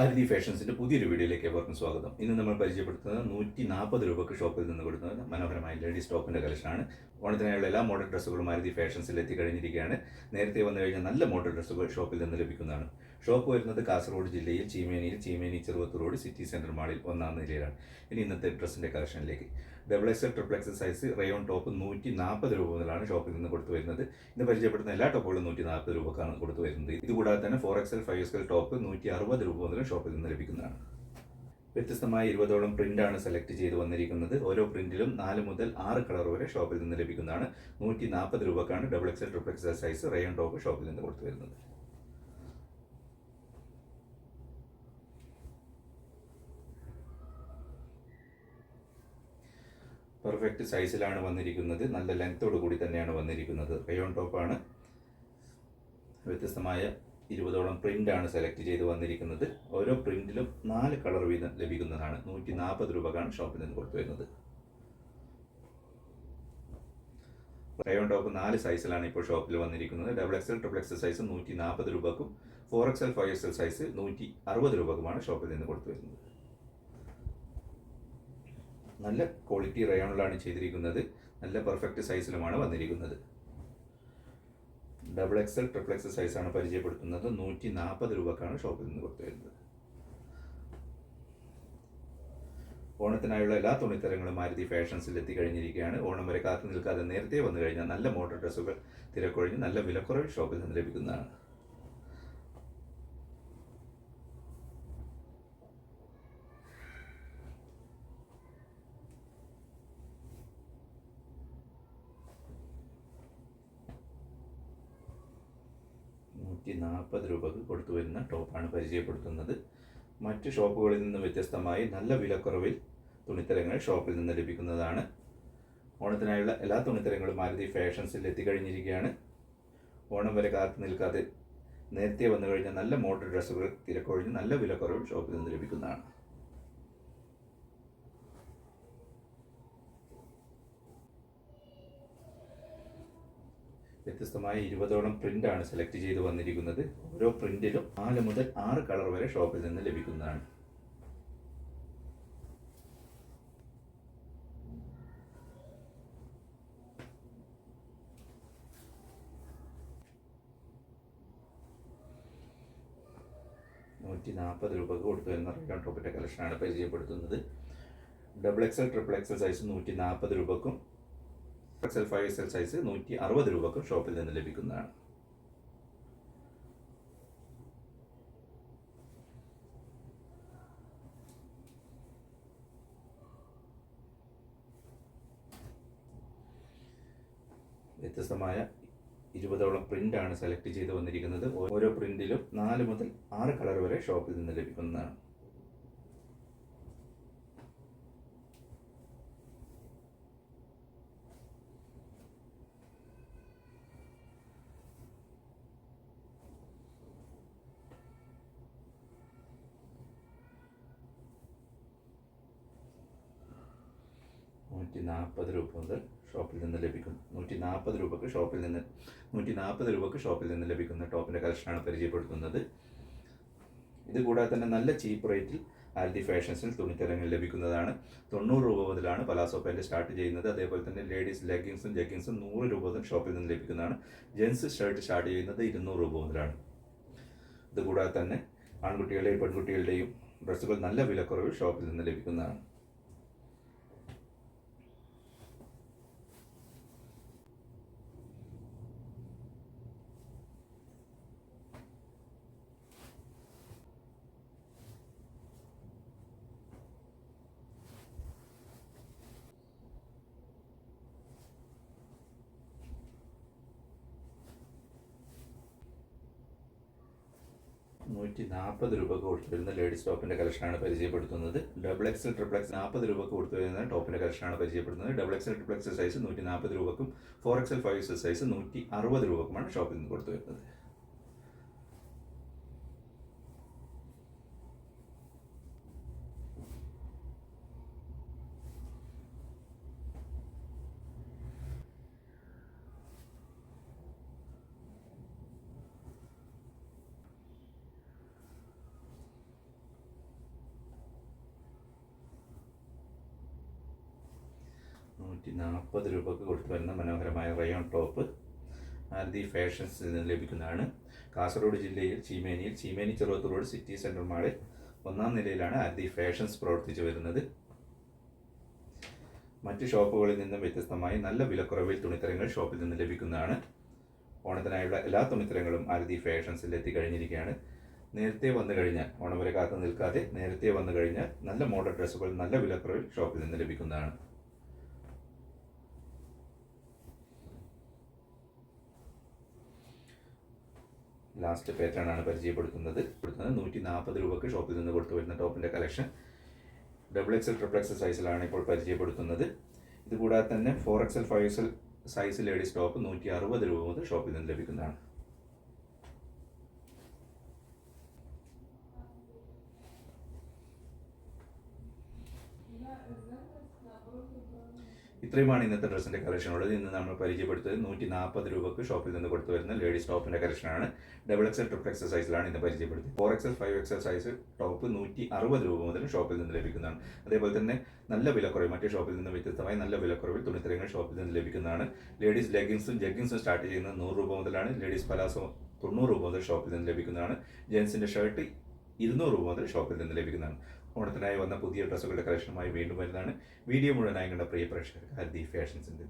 ആരതി ഫാഷൻസിന്റെ പുതിയൊരു വീഡിയോയിലേക്ക് ഏവർക്കും സ്വാഗതം. ഇന്ന് നമ്മൾ പരിചയപ്പെടുത്തുന്നത് നൂറ്റി നാൽപ്പത് രൂപക്ക് ഷോപ്പിൽ നിന്ന് കൊടുക്കുന്ന മനോഹരമായ ലേഡീസ് ടോപ്പിന്റെ കളക്ഷനാണ്. ഓണത്തിനായുള്ള എല്ലാ മോഡൽ ഡ്രസ്സുകളും ആരതി ഫാഷൻസിൽ എത്തിക്കഴിഞ്ഞിരിക്കുകയാണ്. നേരത്തെ വന്നു കഴിഞ്ഞാൽ നല്ല മോഡൽ ഡ്രസ്സുകൾ ഷോപ്പിൽ നിന്ന് ലഭിക്കുന്നതാണ്. ഷോപ്പ് വരുന്നത് കാസർഗോഡ് ജില്ലയിൽ ചീമേനിയിൽ Cheemeni Cheruvathur road city centre മാളിൽ ഒന്നാം നിലയിലാണ്. ഇനി ഇന്നത്തെ ഡ്രസ്സിന്റെ കളക്ഷനിലേക്ക്. Double XL triple XL size rayon top നൂറ്റി നാൽപ്പത് രൂപ മുതലാണ് ഷോപ്പിൽ നിന്ന് കൊടുത്തു വരുന്നത്. ഇന്ന് പരിചയപ്പെടുന്ന എല്ലാ ടോപ്പുകളും നൂറ്റി നാൽപ്പത് രൂപക്കാണ് കൊടുത്തു വരുന്നത്. ഇതുകൂടാതെ തന്നെ four X L five X L top നൂറ്റി അറുപത് രൂപ മുതൽ ഷോപ്പിൽ നിന്ന് ലഭിക്കുന്നതാണ്. വ്യത്യസ്തമായ ഇരുപതോളം പ്രിന്റാണ് സെലക്ട് ചെയ്ത് വന്നിരിക്കുന്നത്. ഓരോ പ്രിന്റിലും നാല് മുതൽ ആറ് കളർ വരെ ഷോപ്പിൽ നിന്ന് ലഭിക്കുന്നതാണ്. നൂറ്റി നാൽപ്പത് രൂപക്കാണ് double XL triple XL size rayon top ഷോപ്പിൽ നിന്ന് കൊടുത്തു വരുന്നത്. പെർഫെക്റ്റ് സൈസിലാണ് വന്നിരിക്കുന്നത്. നല്ല ലെങ്ത്തോടു കൂടി തന്നെയാണ് വന്നിരിക്കുന്നത്. റയോൺ ടോപ്പാണ് വ്യത്യസ്തമായ ഇരുപതോളം പ്രിന്റാണ് സെലക്ട് ചെയ്ത് വന്നിരിക്കുന്നത്. ഓരോ പ്രിന്റിലും നാല് കളർ വീതം ലഭിക്കുന്നതാണ്. നൂറ്റി നാൽപ്പത് രൂപക്കാണ് ഷോപ്പിൽ നിന്ന് കൊടുത്തു വരുന്നത് റയോൺ ടോപ്പ് നാല് സൈസിലാണ് ഇപ്പോൾ ഷോപ്പിൽ വന്നിരിക്കുന്നത്. Double XL triple XL size നൂറ്റി നാൽപ്പത് രൂപക്കും four XL five XL size നൂറ്റി അറുപത് രൂപക്കുമാണ് ഷോപ്പിൽ നിന്ന് കൊടുത്തു വരുന്നത് നല്ല ക്വാളിറ്റി റയോണിലാണ് ചെയ്തിരിക്കുന്നത്. നല്ല പെർഫെക്റ്റ് സൈസിലുമാണ് വന്നിരിക്കുന്നത്. ഡബിൾ എക്സൽ ട്രിപ്പിൾ എക്സൽ സൈസാണ് പരിചയപ്പെടുത്തുന്നത്. നൂറ്റി നാൽപ്പത് രൂപക്കാണ് ഷോപ്പിൽ നിന്ന് കൊടുത്തു വരുന്നത് ഓണത്തിനായുള്ള എല്ലാ തുണിത്തരങ്ങളും മാരുതി ഫാഷൻസിൽ എത്തിക്കഴിഞ്ഞിരിക്കുകയാണ്. ഓണം വരെ കാത്തു നിൽക്കാതെ നേരത്തെ വന്നു കഴിഞ്ഞാൽ നല്ല മോഡൽ ഡ്രസ്സുകൾ തിരക്കൊഴിഞ്ഞ് നല്ല വിലക്കുറവിൽ ഷോപ്പിൽ നിന്ന് ലഭിക്കുന്നതാണ്. നൂറ്റി നാൽപ്പത് രൂപക്ക് കൊടുത്തു വരുന്ന ടോപ്പാണ് പരിചയപ്പെടുത്തുന്നത്. മറ്റ് ഷോപ്പുകളിൽ നിന്ന് വ്യത്യസ്തമായി നല്ല വിലക്കുറവിൽ തുണിത്തരങ്ങൾ ഷോപ്പിൽ നിന്ന് ലഭിക്കുന്നതാണ്. ഓണത്തിനായുള്ള എല്ലാ തുണിത്തരങ്ങളും മാരുതി ഫാഷൻസിൽ എത്തിക്കഴിഞ്ഞിരിക്കുകയാണ്. ഓണം വരെ കാത്തു നിൽക്കാതെ നേരത്തെ വന്നു കഴിഞ്ഞാൽ നല്ല മോഡൽ ഡ്രസ്സുകൾ തിരക്കൊഴിഞ്ഞ് നല്ല വിലക്കുറവിൽ ഷോപ്പിൽ നിന്ന് ലഭിക്കുന്നതാണ്. വ്യത്യസ്തമായ ഇരുപതോളം ആണ് സെലക്ട് ചെയ്ത് വന്നിരിക്കുന്നത്. ഓരോ പ്രിന്റിലും നാല് മുതൽ ആറ് കളർ വരെ ഷോപ്പിൽ നിന്ന് ലഭിക്കുന്നതാണ്. നൂറ്റി നാൽപ്പത് രൂപക്ക് കൊടുത്തു വരുന്ന റയോൺ ടോപ്പിന്റെ കളക്ഷനാണ് പരിചയപ്പെടുത്തുന്നത്. Double XL triple XL size നൂറ്റി നാൽപ്പത് രൂപക്കും എക്സൽ ഫൈവ് എക്സൽ സൈസ് നൂറ്റി അറുപത് രൂപക്ക് ഷോപ്പിൽ നിന്ന് ലഭിക്കുന്നതാണ്. വ്യത്യസ്തമായ ഇരുപതോളം ആണ് സെലക്ട് ചെയ്ത് വന്നിരിക്കുന്നത്. ഓരോ പ്രിന്റിലും നാല് മുതൽ ആറ് കളർ വരെ ഷോപ്പിൽ നിന്ന് ലഭിക്കുന്നതാണ്. നൂറ്റി നാൽപ്പത് രൂപ മുതൽ ഷോപ്പിൽ നിന്ന് ലഭിക്കും. നൂറ്റി നാൽപ്പത് രൂപക്ക് ഷോപ്പിൽ നിന്ന് നൂറ്റി നാൽപ്പത് രൂപക്ക് ഷോപ്പിൽ നിന്ന് ലഭിക്കുന്ന ടോപ്പിന്റെ കളക്ഷനാണ് പരിചയപ്പെടുത്തുന്നത്. ഇത് കൂടാതെ തന്നെ നല്ല ചീപ്പ് റേറ്റിൽ ആൽദി ഫാഷൻസിൽ തുണിത്തരങ്ങൾ ലഭിക്കുന്നതാണ്. തൊണ്ണൂറ് രൂപ മുതലാണ് പലാസോ പാന്റ് സ്റ്റാർട്ട് ചെയ്യുന്നത്. അതേപോലെ തന്നെ ലേഡീസ് ലെഗിങ്സും ജഗ്ഗിങ്സും നൂറ് രൂപ മുതൽ ഷോപ്പിൽ നിന്ന് ലഭിക്കുന്നതാണ്. ജെൻസ് ഷർട്ട് സ്റ്റാർട്ട് ചെയ്യുന്നത് ഇരുന്നൂറ് രൂപ മുതലാണ്. ഇതുകൂടാതെ തന്നെ ആൺകുട്ടികളുടെയും പെൺകുട്ടികളുടെയും ഡ്രസ്സുകൾ നല്ല വിലക്കുറവിൽ ഷോപ്പിൽ നിന്ന് ലഭിക്കുന്നതാണ്. നൂറ്റി നാൽപ്പത് രൂപ കൊടുത്തു വരുന്ന ലേഡീസ് ടോപ്പിന്റെ കളക്ഷനാണ് പരിചയപ്പെടുത്തുന്നത് ഡബിൾ എക്സൽ ട്രിപ്പിൾ എക്സ് നാൽപ്പത് രൂപ കൊടുത്തു വരുന്ന ടോപ്പിന്റെ കളക്ഷനാണ് പരിചയപ്പെടുത്തുന്നത്. Double XL triple X size നൂറ്റി നാൽപ്പത് രൂപക്കും four XL five XL size നൂറ്റി അറുപത് രൂപക്കുമാണ് ഷോപ്പിൽ നിന്ന് കൊടുത്തു വരുന്നത് നൂറ്റി നാൽപ്പത് രൂപക്ക് കൊടുത്തു വരുന്ന മനോഹരമായ റയോൺ ടോപ്പ് ആരതി ഫാഷൻസിൽ നിന്ന് ലഭിക്കുന്നതാണ്. കാസർഗോഡ് ജില്ലയിൽ ചീമേനിയിൽ Cheemeni Cheruvath road city centre മാളിൽ ഒന്നാം നിലയിലാണ് ആരതി ഫാഷൻസ് പ്രവർത്തിച്ചു വരുന്നത്. മറ്റ് ഷോപ്പുകളിൽ നിന്നും വ്യത്യസ്തമായി നല്ല വിലക്കുറവിൽ തുണിത്തരങ്ങൾ ഷോപ്പിൽ നിന്ന് ലഭിക്കുന്നതാണ്. ഓണത്തിനായുള്ള എല്ലാ തുണിത്തരങ്ങളും ആരതി ഫാഷൻസിൽ എത്തിക്കഴിഞ്ഞിരിക്കുകയാണ്. നേരത്തെ വന്നു കഴിഞ്ഞാൽ ഓണം വരെ കാത്തു നിൽക്കാതെ നേരത്തെ വന്നു കഴിഞ്ഞാൽ നല്ല മോഡൽ ഡ്രസ്സുകൾ നല്ല വിലക്കുറവിൽ ഷോപ്പിൽ നിന്ന് ലഭിക്കുന്നതാണ്. ലാസ്റ്റ് പാറ്റേൺ ആണ് പരിചയപ്പെടുത്തുന്നത്. കൊടുക്കുന്നത് നൂറ്റി നാൽപ്പത് രൂപക്ക് ഷോപ്പിൽ നിന്ന് കൊടുത്തു വരുന്ന ടോപ്പിന്റെ collection double XL triple XL സൈസിലാണ് ഇപ്പോൾ പരിചയപ്പെടുത്തുന്നത്. ഇതുകൂടാതെ തന്നെ four XL five XL size ladies top നൂറ്റി അറുപത് രൂപ മുതൽ ഷോപ്പിൽ നിന്ന് ലഭിക്കുന്നതാണ്. ഇത്രയുമാണ് ഇന്നത്തെ ഡ്രസ്സിന്റെ കളക്ഷൻ ഉള്ളത് ഇന്ന് നമ്മൾ പരിചയപ്പെടുത്തിയത് നൂറ്റി നാൽപ്പത് രൂപക്ക് ഷോപ്പിൽ നിന്ന് കൊടുത്തു വരുന്ന ലേഡീസ് ടോപ്പിന്റെ കളക്ഷനാണ്. ഡബിൾ എക്സൽ ട്രിപ്പിൾ എക്സൽ സൈസിലാണ് ഇന്ന് പരിചയപ്പെടുത്തിയത്. Four XL five XL size top നൂറ്റി അറുപത് രൂപ മുതൽ ഷോപ്പിൽ നിന്ന് ലഭിക്കുന്നതാണ്. അതേപോലെ തന്നെ നല്ല വിലക്കുറവ് മറ്റേ ഷോപ്പിൽ നിന്ന് വ്യത്യസ്തമായി നല്ല വിലക്കുറവിൽ തുണിത്തരങ്ങൾ ഷോപ്പിൽ നിന്ന് ലഭിക്കുന്നതാണ്. ലേഡീസ് ലെഗിൻസും ജഗ്ഗിൻസും സ്റ്റാർട്ട് ചെയ്യുന്നത് നൂറ് രൂപ മുതലാണ്. ലേഡീസ് പലാസോ തൊണ്ണൂറ് രൂപ മുതൽ ഷോപ്പിൽ നിന്ന് ലഭിക്കുന്നതാണ്. ജെൻസിന്റെ ഷർട്ട് ഇരുന്നൂറ് രൂപ മുതൽ ഷോപ്പിൽ നിന്ന് ലഭിക്കുന്നതാണ്. ഓണത്തിനായി വന്ന പുതിയ ഡ്രസ്സുകളുടെ കളക്ഷനുമായി വീണ്ടും വരുന്നതാണ് വീഡിയോ മുഴുവനായി കണ്ട പ്രിയ പ്രേക്ഷകർ ഹർദി ഫാഷൻസിന്റെ